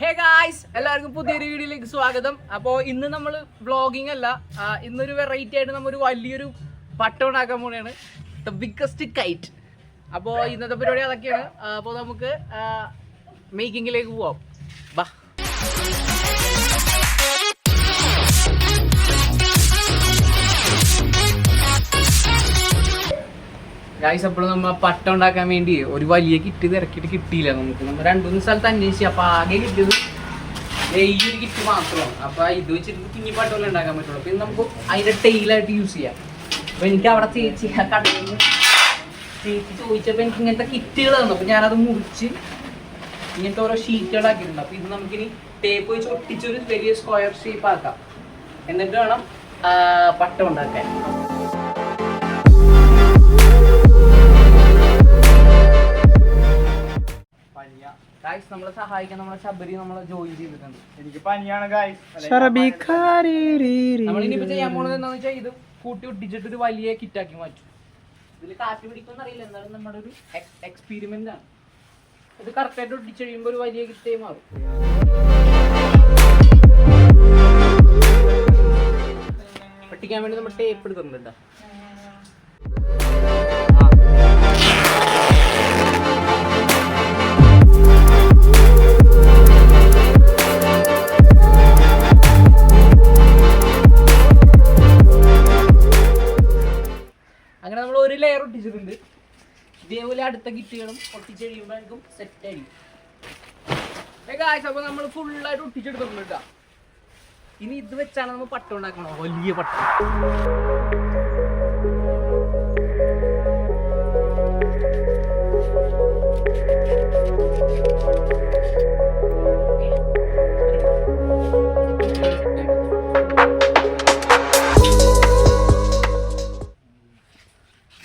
Hey guys എല്ലാവർക്കും പുതിയൊരു വീഡിയോയിലേക്ക് സ്വാഗതം. അപ്പോൾ ഇന്ന് നമ്മൾ വ്ളോഗിംഗ് അല്ല ഇന്നൊരു വെറൈറ്റി ആയിട്ട് നമ്മൾ ഒരു വലിയൊരു പട്ടം ഉണ്ടാക്കാൻ പോണെയാണ് ദ ബിഗ്ഗസ്റ്റ് കൈറ്റ് അപ്പോൾ ഇന്നത്തെ പരിപാടി അതൊക്കെയാണ്. അപ്പോൾ നമുക്ക് മേക്കിങ്ങിലേക്ക് പോവാം. വാ. ഗായ്സ് എപ്പോഴും നമ്മൾ പട്ടം ഉണ്ടാക്കാൻ വേണ്ടി ഒരു വലിയ കിറ്റ് തിരക്കിയിട്ട് കിട്ടിയില്ല നമുക്ക്. നമ്മൾ രണ്ടുമൂന്ന് സ്ഥലത്ത് അന്വേഷിച്ചു അപ്പോൾ ആകെ കിട്ടിയത് ഈ കിറ്റ് മാത്രമാണ്. അപ്പോൾ ഇത് വെച്ചിട്ട് കുഞ്ഞി പട്ടമല്ലേ ഉണ്ടാക്കാൻ പറ്റുള്ളൂ. പിന്നെ നമുക്ക് അതിന്റെ ടെയിലായിട്ട് യൂസ് ചെയ്യാം. അപ്പോൾ എനിക്ക് അവിടെ ചേച്ചി ചേച്ചി ചോദിച്ചപ്പോൾ എനിക്ക് ഇങ്ങനത്തെ കിറ്റുകൾ തന്നു. അപ്പോൾ ഞാനത് മുറിച്ച് ഇങ്ങനത്തെ ഓരോ ഷീറ്റുകളാക്കിയിട്ടുണ്ട് അപ്പോൾ ഇത് നമുക്കിനി ടേപ്പ് വെച്ച് ഒട്ടിച്ചൊരു വലിയ സ്ക്വയർ ഷേപ്പ് ആക്കാം. എന്നിട്ട് വേണം പട്ടം ഉണ്ടാക്കാൻ. ഗായ്സ് നമ്മളെ സഹായിക്കാൻ നമ്മളെ ശബരി നമ്മളെ ജോയിൻ ചെയ്തിട്ടുണ്ട്. എനിക്ക് പനിയാണ് ഗായ്സ് നമ്മളിനിപ്പോ ചെയ്യാൻ പോണത് എന്താന്ന് വെച്ചാൽ ഇത് കൂട്ടി ഒട്ടിച്ചിട്ട് ഒരു വലിയ കിറ്റാക്കി മാറ്റും. ഇതിൽ കാറ്റ് പിടിക്കുമെന്ന് അറിയില്ല. എന്നാലും നമ്മുടെ ഒരു എക്സ്പീരിമെന്റ് ആണ്. ഇത് കറക്റ്റായിട്ട് ഒട്ടിച്ച് കഴിയുമ്പോൾ ഒരു വലിയ കിറ്റായി മാറും. ഒട്ടിക്കാൻ വേണ്ടി നമ്മൾ ടേപ്പ് എടുക്കുന്നുണ്ട് ഒരു ലെയർ ഒട്ടിച്ചിട്ടുണ്ട്. ഇതേപോലെ അടുത്ത കിറ്റുകളും ഒട്ടിച്ച് കഴിയുമ്പോഴേക്കും സെറ്റ് ആയിരിക്കും. അപ്പോൾ നമ്മൾ ഫുള്ളായിട്ട് ഒട്ടിച്ചെടുത്തിട്ടുണ്ട് കേട്ടോ ഇനി ഇത് വെച്ചാണ് നമ്മൾ പട്ടം ഉണ്ടാക്കണോ വലിയ പട്ടം.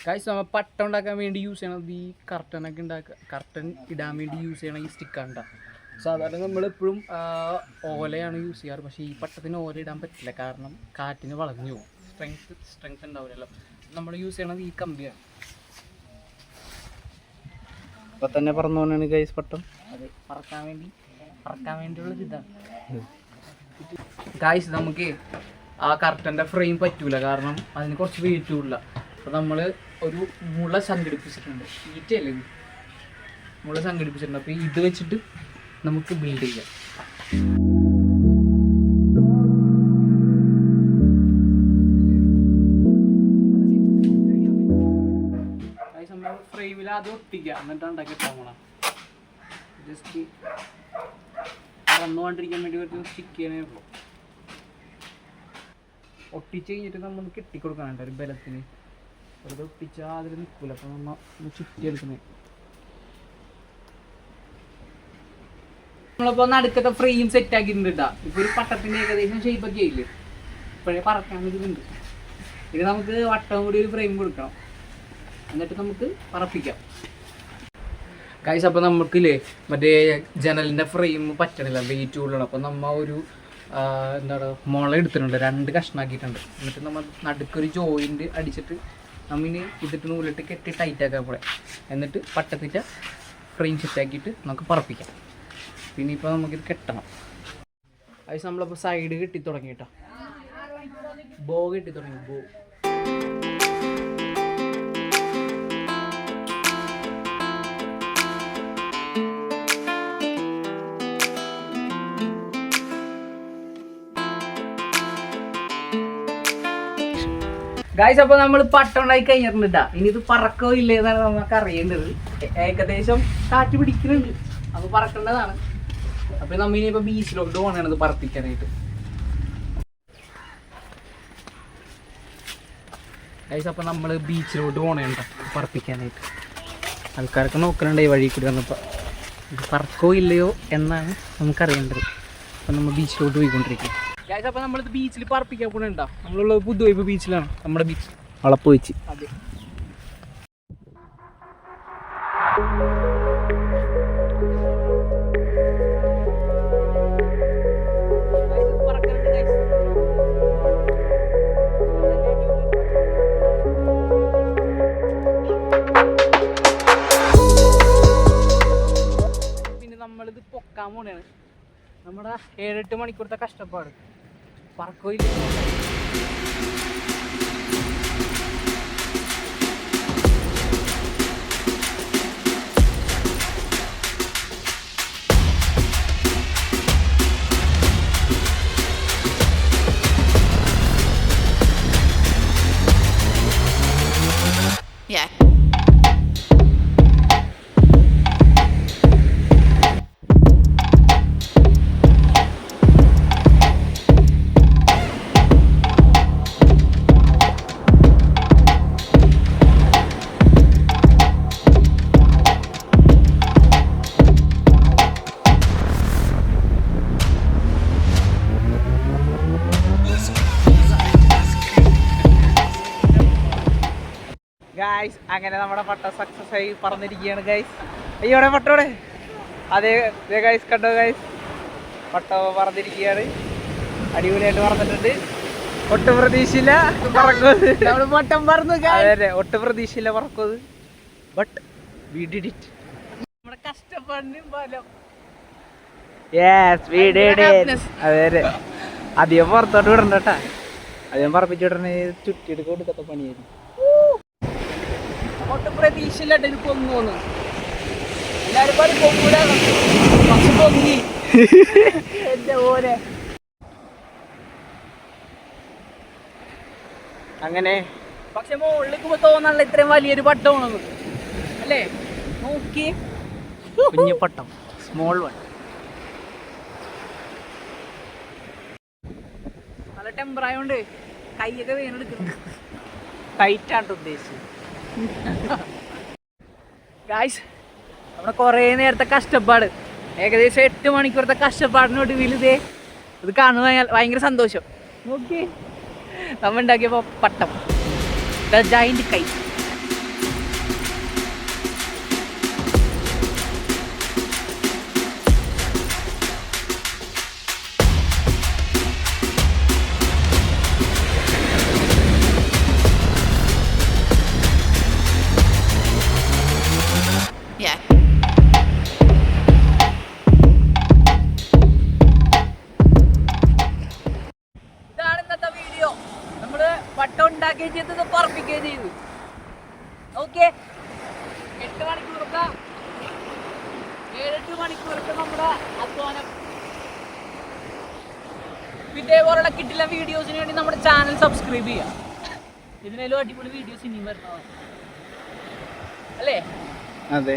ഗൈസ് നമ്മൾ പട്ട ഉണ്ടാക്കാൻ വേണ്ടി യൂസ് ചെയ്യണത് ഈ കർട്ടനൊക്കെ ഉണ്ടാക്കുക കർട്ടൻ ഇടാൻ വേണ്ടി യൂസ് ചെയ്യണ ഈ സ്റ്റിക്കാണ് സാധാരണ നമ്മളെപ്പോഴും ഓലയാണ് യൂസ് ചെയ്യാറ്. പക്ഷേ ഈ പട്ടത്തിന് ഓല ഇടാൻ പറ്റില്ല. കാരണം കാറ്റിന് വളഞ്ഞു പോകും സ്ട്രെങ്ത് സ്ട്രെങ്ത് ഉണ്ടാവില്ലല്ലോ. നമ്മൾ യൂസ് ചെയ്യണത് ഈ കമ്പിയാണ്. ഇപ്പം തന്നെ പറഞ്ഞോണ്ടാണ് ഗൈസ് പട്ടം. അത് പറക്കാൻ വേണ്ടി പറക്കാൻ വേണ്ടിയുള്ള ഇതാണ്. ഗൈസ് നമുക്ക് ആ കർട്ടന്റെ ഫ്രെയിം പറ്റൂല. കാരണം അതിന് കുറച്ച് വെയിറ്റ് കൂടില്ല അപ്പം നമ്മൾ ഒരു മുള സംഘടിപ്പിച്ചിട്ടുണ്ട്. ഈറ്റയല്ലേ ഇത്? മുള സംഘടിപ്പിച്ചിട്ടുണ്ട്. അപ്പോൾ ഇത് വെച്ചിട്ട് നമുക്ക് ബിൽഡ് ചെയ്യാം. ഫ്രെയിമിൽ ആദ്യം ഒട്ടിക്കുക എന്നിട്ട് ഉണ്ടാക്കി പോകണം ജസ്റ്റ് പറന്നുകൊണ്ടിരിക്കാൻ വേണ്ടി കുറച്ച് സ്റ്റിക്ക് ചെയ്യാനേ ഉള്ളൂ. ഒട്ടിച്ച് കഴിഞ്ഞിട്ട് നമ്മൾ കെട്ടിക്കൊടുക്കാനുണ്ട് ഒരു ബലത്തിന്. വെറുതെ ഒട്ടിച്ചാൽ അതിൽ നിൽക്കൂല അപ്പം നമ്മൾ നമ്മളിപ്പോൾ നടുക്കത്തെ ഫ്രെയിം സെറ്റ് ആക്കിയിട്ടുണ്ട് ഇപ്പോൾ ഒരു പട്ടത്തിന്റെ ഏകദേശം ഷേപ്പ് ഒക്കെ ആയില്ലേ? ഇപ്പോഴേ പറക്കാൻ ഇതുണ്ട് ഇനി നമുക്ക് വട്ടം കൂടി ഒരു ഫ്രെയിം കൊടുക്കണം. എന്നിട്ട് നമുക്ക് പറപ്പിക്കാം. ഗൈസ് അപ്പോൾ നമുക്കില്ലേ മറ്റേ ജനലിന്റെ ഫ്രെയിം പറ്റണില്ല. വെയിറ്റ് കൂടുതലാണ്. അപ്പോൾ നമ്മ ഒരു എന്താണ് മുള എടുത്തിട്ടുണ്ട്. രണ്ട് കഷ്ണാക്കിയിട്ടുണ്ട്. എന്നിട്ട് നമ്മൾ നടുക്കൊരു ജോയിന്റ് അടിച്ചിട്ട് നമ്മിന് ഇതിട്ട് നൂലിട്ട് കെട്ടി ടൈറ്റ് ആക്കാൻ പോലെ എന്നിട്ട് പട്ടത്തിറ്റ ഫ്രെയിം സെറ്റാക്കിയിട്ട് നമുക്ക് പറപ്പിക്കാം. പിന്നെ ഇപ്പോൾ നമുക്കിത് കെട്ടണം. അത് നമ്മളിപ്പോൾ സൈഡ് കെട്ടി തുടങ്ങി കേട്ടോ. ബോ കെട്ടി തുടങ്ങി ബോ ഗായ്സ് അപ്പൊ നമ്മൾ പട്ടുണ്ടായി കഴിഞ്ഞിട്ടുണ്ട് ട്ടാ. ഇനി ഇത് പറക്കോ ഇല്ലേ എന്നാണ് നമുക്ക് അറിയേണ്ടത്. ഏകദേശം കാറ്റ് പിടിക്കുന്നുണ്ട്. അപ്പൊ പറക്കേണ്ടതാണ്. അപ്പൊ നമ്മ ഇനിയിപ്പോ ബീച്ചിലോട്ട് പോകണത് ഇത് പറപ്പിക്കാനായിട്ട് ഗൈസ് അപ്പൊ നമ്മൾ ബീച്ചിലോട്ട് പോണേണ്ട പറപ്പിക്കാനായിട്ട് ആൾക്കാരൊക്കെ നോക്കണുണ്ട് ഈ വഴി കൂടി വന്നപ്പോ. പറക്കോ ഇല്ലയോ എന്നാണ് നമുക്കറിയേണ്ടത്. അപ്പൊ നമ്മൾ ബീച്ചിലോട്ട് പോയിക്കൊണ്ടിരിക്കും. ഗൈസ് അപ്പൊ നമ്മളിത് ബീച്ചിൽ പറപ്പിക്കാൻ പോണുണ്ടോ? നമ്മളുള്ളത് പുതുവൈപ്പ് ബീച്ചിലാണ് നമ്മുടെ ബീച്ച് വളപ്പ് വെച്ച്. അതെ. പിന്നെ നമ്മളിത് പൊക്കാൻ പോണേണ്. നമ്മുടെ ഏഴെട്ട് മണിക്കൂറത്തെ കഷ്ടപ്പാട്. പറക്കോയില്ല ഗായ്സ് അങ്ങനെ നമ്മുടെ പട്ട സക്സസ് ആയി പറന്നിരിക്കുകയാണ് ഗൈസ് അയ്യോടെ പട്ടോടെ അതെ ഗൈസ് കണ്ടോ ഗൈസ് പട്ട പറന്നിരിക്കുകയാണ് അടിപൊളിയായിട്ട് പറന്നിട്ടുണ്ട് ഒട്ടും പ്രതീക്ഷയില്ല. പറക്കുന്നത് പട്ടം പറന്നു അതെ അതെ ഒട്ടും പ്രതീക്ഷയില്ല പറക്കുന്നത് ബട്ട് വി ഡിഡ് ഇറ്റ് നമ്മുടെ കഷ്ടപ്പാടിന് ഫലം. യെസ് വി ഡിഡ് ഇറ്റ് അതെ അതെ. അധികം പുറത്തോട്ട് വിടണ്ട കേട്ടാ. അധികം പറപ്പിച്ചു വിടണേ ചുറ്റിയെടുക്ക കൊടുക്കത്ത പണിയായിരുന്നു ഒട്ടും പ്രതീക്ഷയില്ലാട്ട് എനിക്ക് പൊങ്ങുന്നു എല്ലാരും പറയും പൊങ്ങൂല. പക്ഷെ പൊങ്ങി. എന്റെ പോലെ അങ്ങനെ പക്ഷെ മുകളിലേക്ക് തോന്നാനുള്ള ഇത്രയും വലിയൊരു പട്ടമാണ് അല്ലേ? നോക്കി. കുഞ്ഞു പട്ടം. സ്മോൾ വൺ നല്ല ടെമ്പറായോണ്ട് കൈയൊക്കെ ടൈറ്റ് ടൈറ്റാണ് ഉദ്ദേശിച്ചത്. ഗായ്സ് നമ്മുടെ കുറേ നേരത്തെ കഷ്ടപ്പാട്. ഏകദേശം എട്ട് മണിക്കൂറത്തെ കഷ്ടപ്പാടിനൊടുവിൽ ഇതേ ഇത് കാണുന്ന ഭയങ്കര സന്തോഷം. നോക്കി നമ്മ പട്ടം. ജയിന്റ് കൈ. മണിക്കൂറത്തെ നമ്മുടെ അധ്വാനം. ഇതേപോലുള്ള കിട്ടില്ല വീഡിയോസിന് വേണ്ടി നമ്മുടെ ചാനൽ സബ്സ്ക്രൈബ് ചെയ്യാം. ഇതിനേലും അടിപൊളി വീഡിയോസ് ഇനി വരുന്നതാണ് അല്ലേ? അതെ.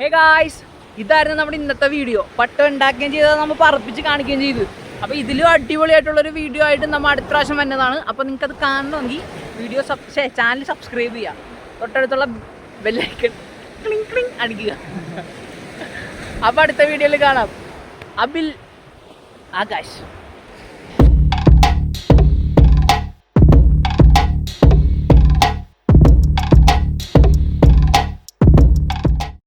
ഹേ ഗായ്സ് ഇതായിരുന്നു നമ്മുടെ ഇന്നത്തെ വീഡിയോ. പട്ടം ഉണ്ടാക്കുകയും ചെയ്തത് നമ്മൾ പറപ്പിച്ച് കാണിക്കുകയും ചെയ്തു. അപ്പോൾ ഇതിലും അടിപൊളിയായിട്ടുള്ളൊരു വീഡിയോ ആയിട്ട് നമ്മൾ അടുത്ത പ്രാവശ്യം വന്നതാണ്. അപ്പോൾ നിങ്ങൾക്ക് അത് കാണണമെങ്കിൽ വീഡിയോ സബ് ചാനൽ സബ്സ്ക്രൈബ് ചെയ്യുക തൊട്ടടുത്തുള്ള ബെല്ലൈക്കൺ ക്ലിങ് ക്ലിങ് അടിക്കുക. അപ്പോൾ അടുത്ത വീഡിയോയിൽ കാണാം. അബിൽ ആകാശ്.